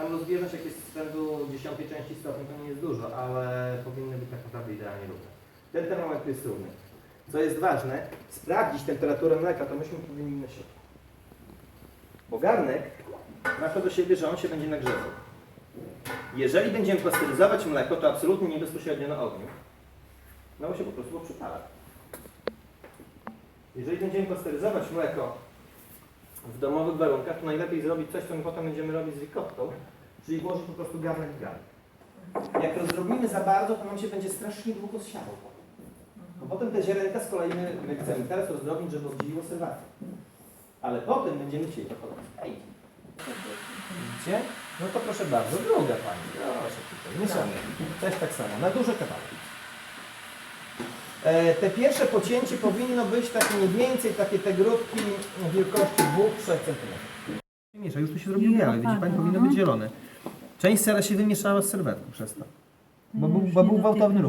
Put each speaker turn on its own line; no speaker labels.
Tam rozbieżność jak jest z rzędu dziesiątej części stopni, to nie jest dużo, ale powinny być tak naprawdę idealnie równe. Ten termometr jest równy. Co jest ważne, sprawdzić temperaturę mleka, to myśmy powinni na środku. Bo garnek ma do siebie, że on się będzie nagrzewał. Jeżeli będziemy pasteryzować mleko, to absolutnie nie bezpośrednio na ogniu. Miało się po prostu przypalać. Jeżeli będziemy pasteryzować mleko w domowych warunkach, to najlepiej zrobić coś, co my potem będziemy robić z ricottą, czyli włożyć po prostu garnek w garnek. Jak to zrobimy za bardzo, to nam się będzie strasznie długo zsiało. Bo potem te ziarenka z kolei my, my chcemy teraz rozdrobnić, żeby oddzieliło serwatę. Ale potem będziemy chcieli to podać. Widzicie? No to proszę bardzo, druga pani. Proszę tutaj, mieszamy. Też tak samo, na duże kawałki. E, te pierwsze pocięcie powinno być takie mniej więcej, takie te grudki wielkości 2-3 cm. Miesza, już tu się zrobił biały, widzi
tak,
pani,
aha.
powinno być zielone. Część sera się wymieszała z serwetką przez to. Bo,
No
był, bo był gwałtowny ruch.